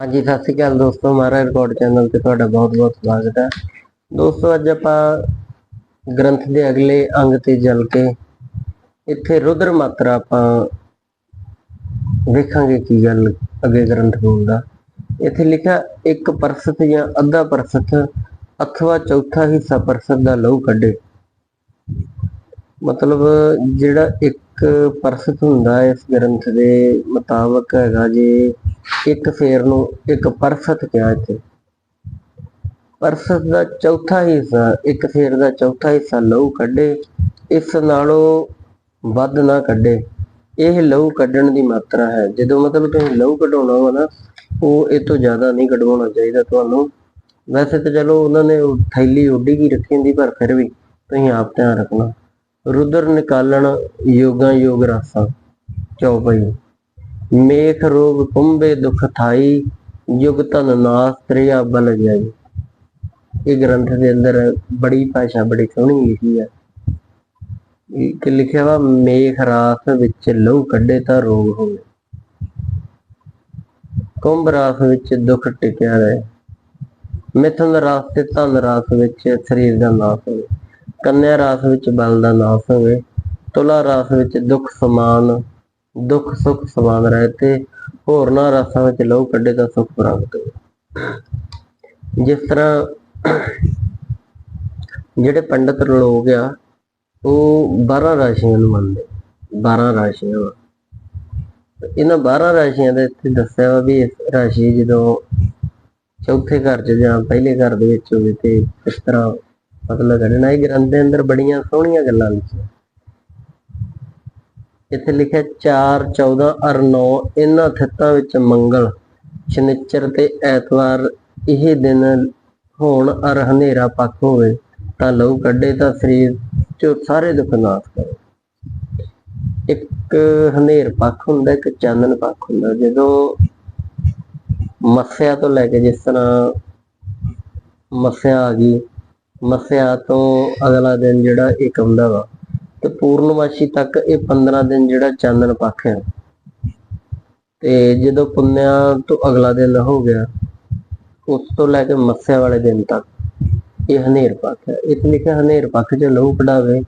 ਹਾਂਜੀ, ਸਤਿ ਸ਼੍ਰੀ ਅਕਾਲ ਦੋਸਤੋ। ਮਹਾਰਾਜ ਰਿਕਾਰਡ ਚੈਨਲ ਤੇ ਤੁਹਾਡਾ ਬਹੁਤ-ਬਹੁਤ ਸਵਾਗਤ ਹੈ। ਦੋਸਤੋ, ਅੱਜ ਆਪਾਂ ਗ੍ਰੰਥ ਦੇ ਅਗਲੇ ਅੰਗ ਤੇ ਜਲ ਕੇ ਇੱਥੇ ਰੁਦਰ ਮਾਤਰਾ ਆਪਾਂ ਵੇਖਾਂਗੇ ਕੀ ਗੱਲ ਅੱਗੇ ਗ੍ਰੰਥ ਬੋਲਦਾ। ਇੱਥੇ ਲਿਖਿਆ, ਇੱਕ ਪਰਸਤ ਜਾਂ ਅੱਧਾ ਪਰਸਤ, ਅਥਵਾ ਚੌਥਾ ਹਿੱਸਾ ਪਰਸਤ ਦਾ ਲਹੂ ਕੱਢੇ। ਮਤਲਬ ਜਿਹੜਾ ਇੱਕ ਪਰਸਤ ਹੁੰਦਾ ਇਸ ਗ੍ਰੰਥ ਦੇ ਮੁਤਾਬਕ ਹੈਗਾ ਜੇ ਇੱਕ ਫੇਰ ਨੂੰ ਇੱਕ ਪਰਸਤ ਕਿਹਾ ਇੱਥੇ। ਪਰਸਤ ਦਾ ਚੌਥਾ ਹਿੱਸਾ, ਇੱਕ ਫੇਰ ਦਾ ਚੌਥਾ ਹਿੱਸਾ ਲਹੂ ਕੱਢੇ, ਇਸ ਨਾਲੋਂ ਵੱਧ ਨਾ ਕੱਢੇ। ਇਹ ਲਹੂ ਕੱਢਣ ਦੀ ਮਾਤਰਾ ਹੈ। ਜਦੋਂ ਮਤਲਬ ਤੁਸੀਂ ਲਹੂ ਕਢਾਉਣਾ ਵਾ ਨਾ, ਉਹ ਇਹ ਤੋਂ ਜ਼ਿਆਦਾ ਨਹੀਂ ਕਢਵਾਉਣਾ ਚਾਹੀਦਾ ਤੁਹਾਨੂੰ। ਵੈਸੇ ਤਾਂ ਚਲੋ ਉਹਨਾਂ ਨੇ ਥੈਲੀ ਉੱਡੀ ਕੀ ਰੱਖੀ ਹੁੰਦੀ, ਪਰ ਫਿਰ ਵੀ ਤੁਸੀਂ ਆਪ ਧਿਆਨ ਰੱਖਣਾ। ਰੁਦਰ ਨਿਕਾਲਣ ਯੋਗਾਂ ਯੋਗ ਰਾਸਾਂ। ਚੌਪਈ ਮੇਖ ਰੋਗ ਕੁੰਭੇ ਦੁਖ ਥਾਈ ਯੁਗ ਧਨ ਨਾਸ ਤ੍ਰਿਆ ਬਲ ਜਾਈ। ਇਹ ਗ੍ਰੰਥ ਦੇ ਅੰਦਰ ਬੜੀ ਭਾਸ਼ਾ ਬੜੀ ਸੋਹਣੀ ਲਿਖੀ ਹੈ ਇੱਕ ਲਿਖਿਆ ਵਾ, ਮੇਖ ਰਾਸ ਵਿੱਚ ਲਹੂ ਕੱਢੇ ਤਾਂ ਰੋਗ ਹੋਵੇ। ਕੁੰਭ ਰਾਸ ਵਿੱਚ ਦੁੱਖ ਟਿਕਿਆ ਰਹੇ। ਮਿਥਨ ਰਾਸ ਤੇ ਧਨ ਰਾਸ ਵਿੱਚ ਸਰੀਰ ਦਾ ਨਾਸ ਹੋਵੇ। ਕੰਨਿਆ ਰਾਸ ਵਿੱਚ ਬਲ ਦਾ ਨਾਸ ਹੋਵੇ, ਤੁਲਾ ਰਾਸ ਵਿੱਚ ਦੁੱਖ ਸਮਾਨ, ਦੁੱਖ ਸੁੱਖ ਸਮਾਨ ਰਹੇ ਤੇ ਹੋਰਨਾਂ ਰਾਸਾਂ ਵਿੱਚ ਲਹੂ ਕੱਢੇ ਤਾਂ ਸੁੱਖ ਪ੍ਰਾਪਤ ਹੋਵੇ ਜਿਸ ਤਰ੍ਹਾਂ ਜਿਹੜੇ ਪੰਡਤ ਲੋਕ ਆ, ਉਹ 12 ਰਾਸ਼ੀਆਂ ਨੂੰ ਮੰਨਦੇ 12 ਰਾਸ਼ੀਆਂ ਵਾ। ਇਹਨਾਂ 12 ਰਾਸ਼ੀਆਂ ਦੇ ਇੱਥੇ ਦੱਸਿਆ ਵਾ ਵੀ ਇਸ ਰਾਸ਼ੀ ਜਦੋਂ ਚੌਥੇ ਘਰ 'ਚ ਜਾਂ ਪਹਿਲੇ ਘਰ ਦੇ ਵਿੱਚ ਹੋਵੇ ਤੇ ਇਸ ਤਰ੍ਹਾਂ ਮਤਲਬ ਕੱਢਣਾ ਇਹ ਗ੍ਰੰਥ ਦੇ ਅੰਦਰ ਬੜੀਆਂ ਸੋਹਣੀਆਂ ਗੱਲਾਂ ਲਿਖੀਆਂ। ਇੱਥੇ ਲਿਖਿਆ 4 14 ਅਰ 9 ਇਹਨਾਂ ਥਿੱਤਾਂ ਵਿੱਚ ਮੰਗਲ, ਸ਼ਨੀਚਰ ਤੇ ਐਤਵਾਰ, ਇਹ ਦਿਨ ਹੋਣ ਅਰ ਹਨੇਰਾ ਪੱਖ ਹੋਵੇ, ਤਾਂ ਲਹੂ ਕੱਢੇ ਤਾਂ ਸਰੀਰ ਚੋਂ ਸਾਰੇ ਦੁੱਖ ਨਾਸ ਕਰੇ। ਇੱਕ ਹਨੇਰ ਪੱਖ ਹੁੰਦਾ, ਇੱਕ ਚਾਨਣ ਪੱਖ ਹੁੰਦਾ। ਜਦੋਂ ਮੱਸਿਆ ਤੋਂ ਲੈ ਕੇ ਜਿਸ ਤਰ੍ਹਾਂ ਮੱਸਿਆ ਆ ਗਈ ਮੱਸਿਆ ਤੋਂ ਅਗਲਾ ਦਿਨ ਜਿਹੜਾ ਇੱਕ ਹੁੰਦਾ ਵਾ, ਤੇ ਪੂਰਨਮਾਸ਼ੀ ਤੱਕ ਇਹ 15 ਦਿਨ ਜਿਹੜਾ ਚਾਨਣ ਪੱਖ ਹੈ। ਤੇ ਜਦੋਂ ਪੁੰਨਿਆ ਤੋਂ ਅਗਲਾ ਦਿਨ ਹੋ ਗਿਆ, ਉਸ ਤੋਂ ਲੈ ਕੇ ਮੱਸਿਆ ਵਾਲੇ ਦਿਨ ਤੱਕ ਇਹ ਹਨੇਰ ਪੱਖ ਹੈ। ਇਸ ਲਿਖਿਆ ਹਨੇਰ ਪੱਖ 'ਚ ਲਹੂ ਕਢਾਵੇ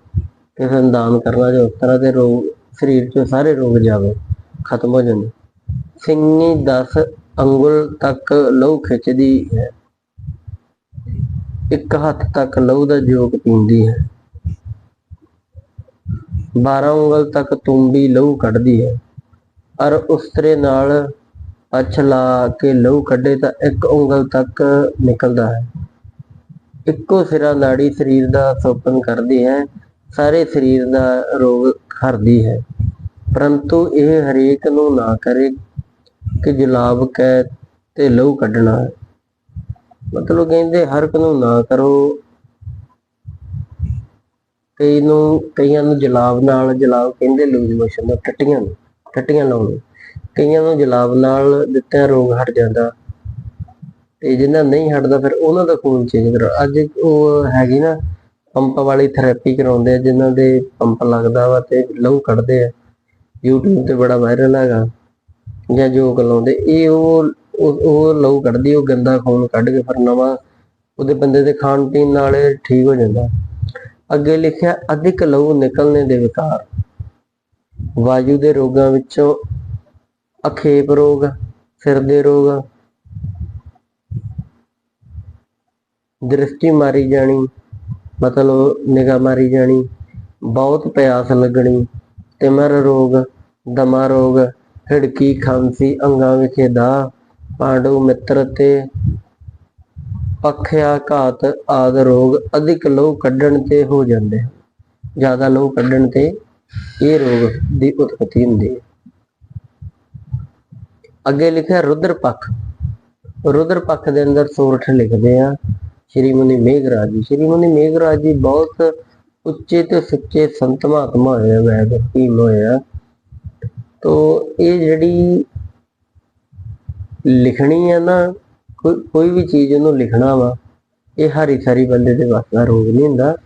ਤੇ ਨੂੰ ਦਾਨ ਕਰਨਾ ਜੋ ਉਸ ਤਰ੍ਹਾਂ ਦੇ ਰੋਗ, ਸਰੀਰ 'ਚੋਂ ਸਾਰੇ ਰੋਗ ਜਾਵੇ, ਖਤਮ ਹੋ ਜਾਂਦੇ। ਸਿੰਗੀ 10 ਅੰਗੁਲ ਤੱਕ ਲਹੂ ਖਿੱਚਦੀ ਹੈ। ਇੱਕ ਹੱਥ ਤੱਕ ਲਹੂ ਦਾ ਜੋਗ ਪੀਂਦੀ ਹੈ। 12 ਉਂਗਲ ਤੱਕ ਤੁੰਬੀ ਲਹੂ ਕੱਢਦੀ ਹੈ। ਅਰ ਉਸਤਰੇ ਨਾਲ ਅੱਛ ਲਾ ਕੇ ਲਹੂ ਕੱਢੇ ਤਾਂ ਇੱਕ ਉਂਗਲ ਤੱਕ ਨਿਕਲਦਾ ਹੈ। ਇੱਕੋ ਸਿਰਾ ਨਾੜੀ ਸਰੀਰ ਦਾ ਸੋਪਨ ਕਰਦੀ ਹੈ। ਸਾਰੇ ਸਰੀਰ ਦਾ ਰੋਗ ਹਰਦੀ ਹੈ। ਪਰੰਤੂ ਇਹ ਹਰੇਕ ਨੂੰ ਨਾ ਕਰੇ ਕਿ ਜੁਲਾਬ ਕਹਿ ਤੇ ਲਹੂ ਕੱਢਣਾ ਹੈ। ਮਤਲਬ ਕਹਿੰਦੇ ਹਰ ਇੱਕ ਨੂੰ ਨਾ ਕਰੋ। ਕਈ ਨੂੰ, ਕਈਆਂ ਨੂੰ ਜਲਾਬ ਨਾਲ, ਜਲਾਬ ਕਹਿੰਦੇ ਲੂਜ਼ ਮੋਸ਼ਨ ਦਾ ਟੱਟੀਆਂ ਨੂੰ ਟੱਟੀਆਂ ਲਾਉਣ। ਕਈਆਂ ਨੂੰ ਜਲਾਬ ਨਾਲ ਦਿੱਤਾ ਰੋਗ ਹਟ ਜਾਂਦਾ। ਤੇ ਜਿਹਨਾਂ ਨਹੀਂ ਹਟਦਾ ਫਿਰ ਉਹਨਾਂ ਦਾ ਖੂਨ ਚੇਂਜ ਕਰੋ। ਅੱਜ ਉਹ ਹੈਗੀ ਨਾ, ਪੰਪ ਵਾਲੀ ਥੈਰੇਪੀ ਕਰਾਉਂਦੇ ਆ ਜਿਨ੍ਹਾਂ ਦੇ ਪੰਪ ਲੱਗਦਾ ਵਾ ਤੇ ਲਹੂ ਕੱਢਦੇ ਆ। YouTube ਤੇ ਬੜਾ ਵਾਇਰਲ ਹੈਗਾ। ਜਾਂ ਜੋ ਲਾਉਂਦੇ ਇਹ ਉਹ ਉਹ ਉਹ ਲਹੂ ਕੱਢਦੀ, ਉਹ ਗੰਦਾ ਖੂਨ ਕੱਢ ਕੇ ਫਿਰ ਨਵਾਂ ਉਹਦੇ ਬੰਦੇ ਦੇ ਖਾਣ ਪੀਣ ਨਾਲ ਠੀਕ ਹੋ ਜਾਂਦਾ। ਅੱਗੇ ਲਿਖਿਆ, ਅਧਿਕ ਲਹੂ ਨਿਕਲਣੇ ਦੇ ਵਿਕਾਰ। ਵਾਯੂ ਦੇ ਰੋਗਾਂ ਵਿੱਚੋਂ ਅਖੇਪ ਰੋਗ, ਸਿਰ ਦੇ ਰੋਗ, ਦ੍ਰਿਸ਼ਟੀ ਮਾਰੀ ਜਾਣੀ, ਮਤਲਬ ਨਿਗਾਹ ਮਾਰੀ ਜਾਣੀ, ਬਹੁਤ ਪਿਆਸ ਲੱਗਣੀ, ਤਿਮਰ ਰੋਗ, ਦਮਾ ਰੋਗ, ਹਿੜਕੀ, ਖਾਂਸੀ, ਅੰਗਾਂ ਵਿਖੇ ਦਾ ਪਾਂਡੂ ਮਿੱਤਰ ਤੇ ਪੱਖਿਆ ਘਾਤ ਆਦ ਰੋਗ ਅਧਿਕ ਲਹੂ ਕੱਢਣ ਤੇ ਹੋ ਜਾਂਦੇ ਹਨ। ਜ਼ਿਆਦਾ ਲਹੂ ਕੱਢਣ ਤੇ ਇਹ ਰੋਗ ਦੀ ਉਤਪਤੀ ਹੁੰਦੀ ਹੈ। ਅੱਗੇ ਲਿਖਿਆ ਰੁਦਰ ਪੱਖ। ਰੁਦਰ ਪੱਖ ਦੇ ਅੰਦਰ ਸੂਰਠ ਲਿਖਦੇ ਆ ਸ਼੍ਰੀ ਮੁਨੀ ਮੇਘਰਾਜ ਜੀ। ਸ਼੍ਰੀ ਮੁਨੀ ਮੇਘਰਾਜ ਜੀ ਬਹੁਤ ਉੱਚੇ ਤੇ ਸੱਚੇ ਸੰਤ ਮਹਾਤਮਾ ਹੋਏ ਆ ਵੈਦ ਹਕੀਮ ਹੋਏ ਤੋ ਇਹ ਜਿਹੜੀ ਲਿਖਣੀ ਆ ਨਾ ਕੋਈ ਕੋਈ ਵੀ ਚੀਜ਼ ਉਹਨੂੰ ਲਿਖਣਾ ਵਾ ਇਹ ਹਰੀ ਸਾਰੀ ਬੰਦੇ ਦੇ ਵੱਸ ਦਾ ਰੋਗ ਨਹੀਂ ਹੁੰਦਾ।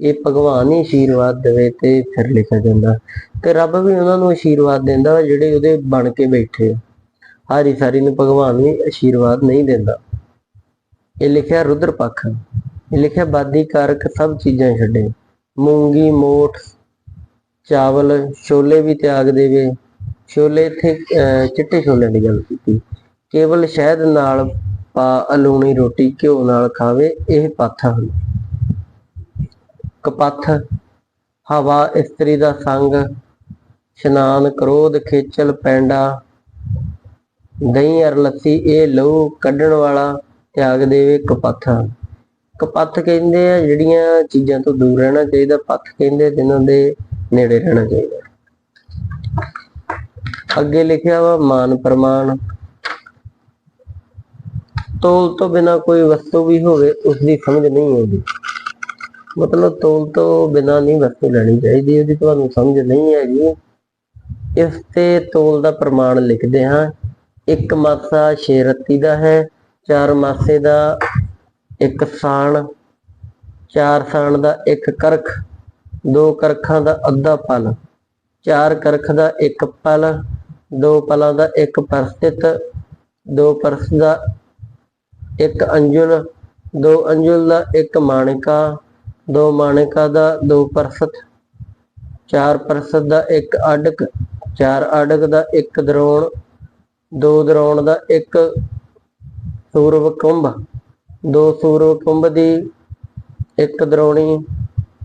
ਇਹ ਭਗਵਾਨ ਹੀ ਆਸ਼ੀਰਵਾਦ ਦੇਵੇ ਤੇ ਫਿਰ ਲਿਖਿਆ ਜਾਂਦਾ। ਤੇ ਰੱਬ ਵੀ ਉਹਨਾਂ ਨੂੰ ਆਸ਼ੀਰਵਾਦ ਦਿੰਦਾ ਵਾ ਜਿਹੜੇ ਉਹਦੇ ਬਣ ਕੇ ਬੈਠੇ ਹਰੀ ਸਾਰੀ ਨੂੰ ਭਗਵਾਨ ਵੀ ਆਸ਼ੀਰਵਾਦ ਨਹੀਂ ਦਿੰਦਾ। ਇਹ ਲਿਖਿਆ ਰੁਦਰ ਪੱਖ। ਇਹ ਲਿਖਿਆ ਬਾਦੀ ਕਾਰਕ ਸਭ ਚੀਜ਼ਾਂ ਛੱਡੇ। ਮੂੰਗੀ ਮੋਠ ਚਾਵਲ ਛੋਲੇ ਵੀ ਤਿਆਗ ਦੇਵੇ। ਛੋਲੇ ਇੱਥੇ ਅਹ, ਚਿੱਟੇ ਛੋਲਿਆਂ ਦੀ ਗੱਲ ਕੀਤੀ। ਕੇਵਲ ਸ਼ਹਿਦ ਨਾਲ ਪਾ ਅਲੂਣੀ ਰੋਟੀ ਘਿਓ ਨਾਲ ਖਾਵੇ, ਇਹ ਪੱਥ ਹਨ ਕਪੱਥ, ਹਵਾ ਇਸਤਰੀ ਦਾ ਸੰਗ, ਇਸ਼ਨਾਨ ਕ੍ਰੋਧ ਖੇਚਲ ਪੈਂਡਾ, ਦਹੀਂ ਅਰ ਲੱਸੀ ਇਹ ਲਹੂ ਕੱਢਣ ਵਾਲਾ ਤਿਆਗ ਦੇਵੇ ਕਪੱਥ ਹਨ। ਕਪੱਥ ਕਹਿੰਦੇ ਆ, ਜਿਹੜੀਆਂ ਚੀਜ਼ਾਂ ਤੋਂ ਦੂਰ ਰਹਿਣਾ ਚਾਹੀਦਾ, ਪੱਥ ਕਹਿੰਦੇ ਆ, ਜਿਨ੍ਹਾਂ ਦੇ ਨੇੜੇ ਰਹਿਣਾ ਚਾਹੀਦਾ ਅੱਗੇ ਲਿਖਿਆ ਵਾ, ਮਾਨ ਪ੍ਰਮਾਣ ਤੋਲ ਤੋਂ ਬਿਨਾ ਕੋਈ ਵਸਤੂ ਵੀ ਹੋਵੇ ਉਸ ਦੀ ਸਮਝ ਨਹੀਂ ਆਉਂਦੀ। ਮਤਲਬ ਤੋਲ ਤੋਂ ਬਿਨਾ ਨਹੀਂ ਵਸਤੂ ਲੈਣੀ ਚਾਹੀਦੀ, ਉਹਦੀ ਤੁਹਾਨੂੰ ਸਮਝ ਨਹੀਂ ਹੈਗੀ। ਇਸ ਤੇ ਤੋਲ ਦਾ ਪ੍ਰਮਾਣ ਲਿਖਦੇ ਹਾਂ। ਇੱਕ ਮਾਸਾ ਛੇ ਦਾ ਹੈ, ਚਾਰ ਮਾਸੇ ਦਾ ਇੱਕ ਸਾਣ, ਚਾਰ ਸਾਣ ਦਾ ਇੱਕ ਕਰਖ, ਦੋ ਕਰਖਾਂ ਦਾ ਅੱਧਾ ਪਲ, ਚਾਰ ਕਰਖ ਦਾ ਇੱਕ ਪਲ, ਦੋ ਪਲਾਂ ਦਾ ਇੱਕ ਪਰਸਥਿਤ ਦੋ ਪਰਸ ਦਾ ਇੱਕ ਅੰਜੁਲ ਦੋ ਅੰਜੁਲ ਦਾ ਇੱਕ ਮਾਣਿਕਾ, ਦੋ ਮਾਣਿਕਾ ਦਾ ਦੋ ਪਰਸਤ, ਚਾਰ ਪਰਸਤ ਦਾ ਇੱਕ ਅਡਕ, ਚਾਰ ਅਡਕ ਦਾ ਇੱਕ ਦਰੋਣ, ਦੋ ਦਰੋਣ ਦਾ ਇੱਕ ਸੂਰਵ ਕੁੰਭ, ਦੋ ਸੂਰਵ ਕੁੰਭ ਦੀ ਇੱਕ ਦਰੋਣੀ,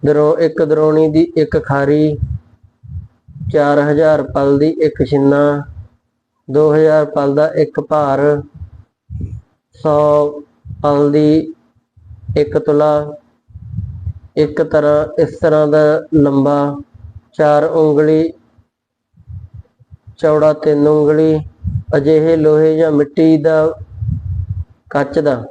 ਦਰੋ, ਇੱਕ ਦਰੋਣੀ ਦੀ ਇੱਕ ਖਾਰੀ 4000 ਪਲ ਦੀ ਇੱਕ ਛਿੰਨਾ 2000 ਪਲ ਦਾ ਇੱਕ ਭਾਰ 100 ਪਲ ਇੱਕ ਤੁਲਾ, ਇੱਕ ਤਰ੍ਹਾਂ ਇਸ ਤਰ੍ਹਾਂ ਦਾ ਲੰਬਾ, ਚਾਰ ਉਂਗਲੀ, ਚੌੜਾ ਤਿੰਨ ਉਂਗਲੀ, ਅਜਿਹੇ ਲੋਹੇ ਜਾਂ ਮਿੱਟੀ ਦਾ ਕੱਚ ਦਾ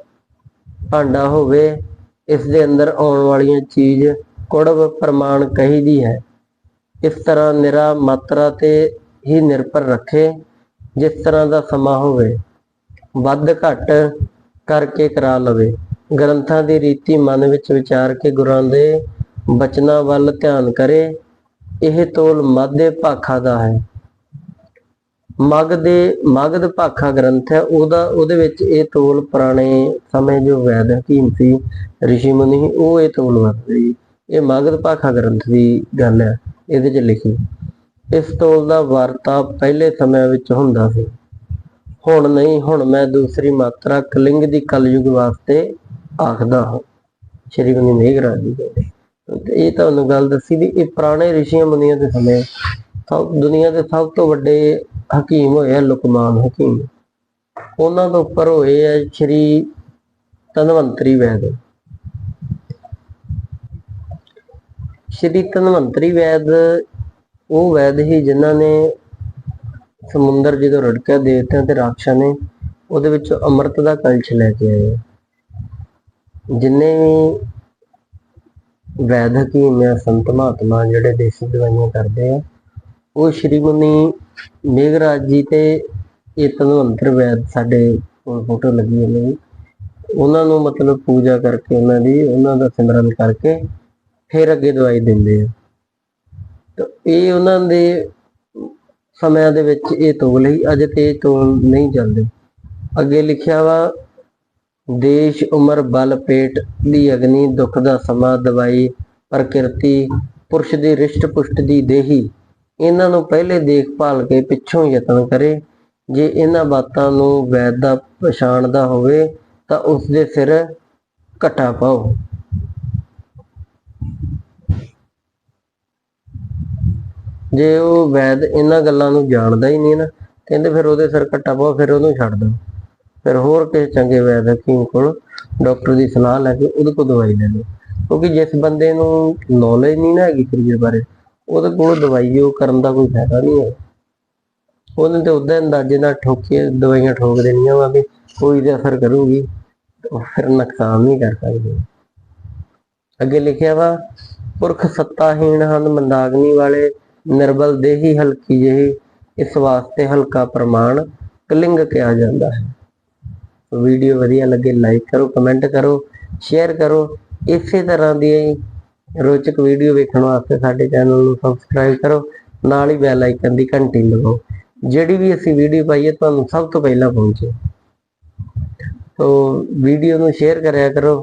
ਭਾਂਡਾ ਹੋਵੇ, ਇਸ ਦੇ ਅੰਦਰ ਆਉਣ ਵਾਲੀਆਂ ਚੀਜ਼ ਕੁੜਬ ਪ੍ਰਮਾਣ ਕਹੀਦੀ ਹੈ। ਇਸ ਤਰ੍ਹਾਂ ਨਿਰਾ ਮਾਤਰਾ ਤੇ ਹੀ ਨਿਰਭਰ ਰੱਖੇ, ਜਿਸ ਤਰ੍ਹਾਂ ਦਾ ਸਮਾਂ ਹੋਵੇ। ਵੱਧ ਘੱਟ ਕਰਕੇ ਕਰਾ ਲਵੇ। ਗ੍ਰੰਥਾਂ ਦੀ ਰੀਤੀ ਮਨ ਵਿੱਚ ਵਿਚਾਰ ਕੇ ਗੁਰਾਂ ਦੇ ਬਚਨਾਂ ਵੱਲ ਧਿਆਨ ਕਰੇ। ਇਹ ਤੋਲ ਮਾਧੇ ਭਾਖਾ ਦਾ ਹੈ। ਮਗ ਦੇ ਮਗਧ ਭਾਖਾ ਗ੍ਰੰਥ ਹੈ। ਉਹਦਾ ਉਹਦੇ ਵਿੱਚ ਇਹ ਤੋਲ ਪੁਰਾਣੇ ਸਮੇਂ ਜੋ ਵੈਦ ਹਕੀਮ ਸੀ, ਰਿਸ਼ੀ ਮੁਨੀ, ਉਹ ਇਹ ਤੋਲ ਵਰਤਦੇ ਸੀ। ਇਹ ਮਗਧ ਭਾਖਾ ਗ੍ਰੰਥ ਦੀ ਗੱਲ ਹੈ। ਇਹਦੇ 'ਚ ਲਿਖੀ। ਇਸ ਤੋਲ ਦਾ ਵਰਤਾ ਪਹਿਲੇ ਸਮਿਆਂ ਵਿੱਚ ਹੁੰਦਾ ਸੀ। ਹੁਣ ਨਹੀਂ, ਹੁਣ ਮੈਂ ਦੂਸਰੀ ਮਾਤਰਾ ਕਲਿੰਗ ਦੀ ਕਲਯੁਗ ਵਾਸਤੇ ਆਖਦਾ ਹਾਂ। ਸ਼੍ਰੀ ਗੁਰੂ ਮੇਘਰਾਜ ਜੀ ਕਹਿੰਦੇ ਇਹ ਤੁਹਾਨੂੰ ਗੱਲ ਦੱਸੀ ਵੀ ਇਹ ਪੁਰਾਣੇ ਰਿਸ਼ੀਆਂ ਮੁਨੀਆਂ ਦੇ ਸਮੇਂ ਸਭ, ਦੁਨੀਆ ਦੇ ਸਭ ਤੋਂ ਵੱਡੇ ਹਕੀਮ ਹੋਏ ਆ ਲੁਕਮਾਨ ਹਕੀਮ। ਉਹਨਾਂ ਤੋਂ ਉੱਪਰ ਹੋਏ ਹੈ ਸ਼੍ਰੀ ਧਨਵੰਤਰੀ ਵੈਦ। ਸ਼੍ਰੀ ਧਨਵੰਤਰੀ ਵੈਦ, ਉਹ ਵੈਦ ਹੀ ਜਿਨ੍ਹਾਂ ਨੇ ਸਮੁੰਦਰ ਜਦੋਂ ਰੜਕਿਆ, ਦੇਵਤਿਆਂ ਤੇ ਰਾਖਸ਼ਾਂ ਨੇ ਉਹਦੇ ਵਿੱਚ ਅੰਮ੍ਰਿਤ ਦਾ ਕਲਸ਼ ਲੈ ਕੇ ਆਏ। ਜਿੰਨੇ ਵੀ ਵੈਦ ਹਕੀਮ ਆ ਸੰਤ ਮਹਾਤਮਾ ਜਿਹੜੇ ਦੇਸੀ ਦਵਾਈਆਂ ਕਰਦੇ ਆ, ਉਹ ਸ਼੍ਰੀ ਗੁਨੀ ਮੇਘਰਾਜ ਜੀ ਤੇ ਇਹ ਅੰਤਰ ਵੈਦ ਸਾਡੇ ਕੋਲ ਫੋਟੋ ਲੱਗੀ ਹੋਈ ਨੇ ਉਹਨਾਂ ਨੂੰ ਮਤਲਬ ਪੂਜਾ ਕਰਕੇ ਉਹਨਾਂ ਦੀ, ਉਹਨਾਂ ਦਾ ਸਿਮਰਨ ਕਰਕੇ ਫਿਰ ਅੱਗੇ ਦਵਾਈ ਦਿੰਦੇ ਆ। ਤਾਂ ਇਹ ਉਹਨਾਂ ਦੇ ਸਮਿਆਂ ਦੇ ਵਿੱਚ ਇਹ ਤੋਲ ਹੀ ਅਜੇ ਤੇ ਤੋਲ ਨਹੀਂ ਚੱਲਦੇ। ਅੱਗੇ ਲਿਖਿਆ ਵਾ, ਦੇਸ਼ ਉਮਰ ਬਲ ਪੇਟ ਦੀ ਅਗਨੀ, ਦੁੱਖ ਦਾ ਸਮਾਂ ਦਵਾਈ, ਪ੍ਰਕਿਰਤੀ, ਪੁਰਸ਼ ਦੀ ਰਿਸ਼ਟ ਪੁਸ਼ਟ ਦੀ ਦੇਹੀ। ਇਹਨਾਂ ਨੂੰ ਪਹਿਲੇ ਦੇਖਭਾਲ ਕੇ ਪਿੱਛੋਂ ਯਤਨ ਕਰੇ। ਜੇ ਇਹਨਾਂ ਬਾਤਾਂ ਨੂੰ ਵੈਦ ਦਾ ਪਛਾਣਦਾ ਹੋਵੇ ਤਾਂ ਉਸ ਦੇ ਸਿਰ ਘਟਾ ਪਾਓ। ਜੇ ਉਹ ਵੈਦ ਇਹਨਾਂ ਗੱਲਾਂ ਨੂੰ ਜਾਣਦਾ ਹੀ ਨਹੀਂ ਨਾ, ਕਹਿੰਦੇ ਫਿਰ ਉਹਦੇ ਸਿਰ ਘਟਾ ਪਾਓ ਫਿਰ ਉਹਨੂੰ ਛੱਡ ਦਿਓ ਫਿਰ ਹੋਰ ਕਿਸੇ ਚੰਗੇ ਵੈਦ ਹਕੀਮ ਕੋਲ ਡਾਕਟਰ ਦੀ ਸਲਾਹ ਲੈ ਕੇ ਉਹਦੇ ਕੋਲ ਦਵਾਈ ਲੈ ਲਓ। ਕਿਉਂਕਿ ਜਿਸ ਬੰਦੇ ਨੂੰ ਨੌਲੇਜ ਨਹੀਂ ਨਾ ਹੈਗੀ ਸਰੀਰ ਬਾਰੇ, ਉਹਦੇ ਕੋਲ ਦਵਾਈ ਉਹ ਕਰਨ ਦਾ ਕੋਈ ਫਾਇਦਾ ਨਹੀਂ ਹੈ। ਉਹਨੇ ਤੇ ਉਦਾਂ ਅੰਦਾਜ਼ੇ ਨਾਲ ਠੋਕੇ ਦਵਾਈਆਂ ਠੋਕ ਦੇਣੀਆਂ ਵਾ ਵੀ ਕੋਈ ਤੇ ਅਸਰ ਕਰੂਗੀ ਫਿਰ ਨੁਕਸਾਨ ਨਹੀਂ ਕਰ ਸਕਦੇ। ਅੱਗੇ ਲਿਖਿਆ ਵਾ, ਪੁਰਖ ਸੱਤਾਹੀਣ ਹਨ ਮੰਦਾਗਨੀ ਵਾਲੇ ਨਿਰਬਲ ਦੇਹੀ ਹਲਕੀ ਜਿਹੀ ਇਸ ਵਾਸਤੇ ਹਲਕਾ ਪ੍ਰਮਾਣ ਕਲਿੰਗ ਕਿਹਾ ਜਾਂਦਾ ਹੈ। ਵੀਡੀਓ ਵਧੀਆ ਲੱਗੇ ਲਾਈਕ ਕਰੋ ਕਮੈਂਟ ਕਰੋ ਸ਼ੇਅਰ ਕਰੋ। ਇਸੇ ਤਰ੍ਹਾਂ ਦੀ ਰੋਚਕ ਵੀਡੀਓ ਵੇਖਣ ਵਾਸਤੇ ਸਾਡੇ ਚੈਨਲ ਨੂੰ ਸਬਸਕ੍ਰਾਈਬ ਕਰੋ, ਨਾਲ ਹੀ ਬੈਲ ਆਈਕਨ ਦੀ ਘੰਟੀ ਲਗਾਓ। ਜਿਹੜੀ ਵੀ ਅਸੀਂ ਵੀਡੀਓ ਪਾਈਏ ਤੁਹਾਨੂੰ ਸਭ ਤੋਂ ਪਹਿਲਾਂ ਪਹੁੰਚੇ। ਤੋ ਵੀਡੀਓ ਨੂੰ ਸ਼ੇਅਰ ਕਰਿਆ ਕਰੋ।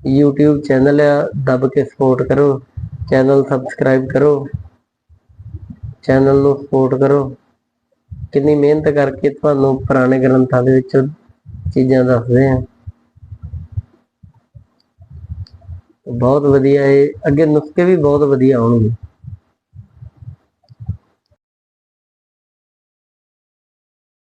YouTube ਚੈਨਲ ਆ, ਦੱਬ ਕੇ ਸਪੋਰਟ ਕਰੋ। ਚੈਨਲ ਸਬਸਕ੍ਰਾਈਬ ਕਰੋ। ਚੈਨਲ ਨੂੰ ਸਪੋਰਟ ਕਰੋ। ਕਿੰਨੀ ਮਿਹਨਤ ਕਰਕੇ ਤੁਹਾਨੂੰ ਪੁਰਾਣੇ ਗ੍ਰੰਥਾਂ ਦੇ ਵਿੱਚ ਚੀਜ਼ਾਂ ਦੱਸਦੇ ਆ। ਬਹੁਤ ਵਧੀਆ ਹੈ ਅੱਗੇ ਨੁਸਖੇ ਵੀ ਬਹੁਤ ਵਧੀਆ ਆਉਣਗੇ।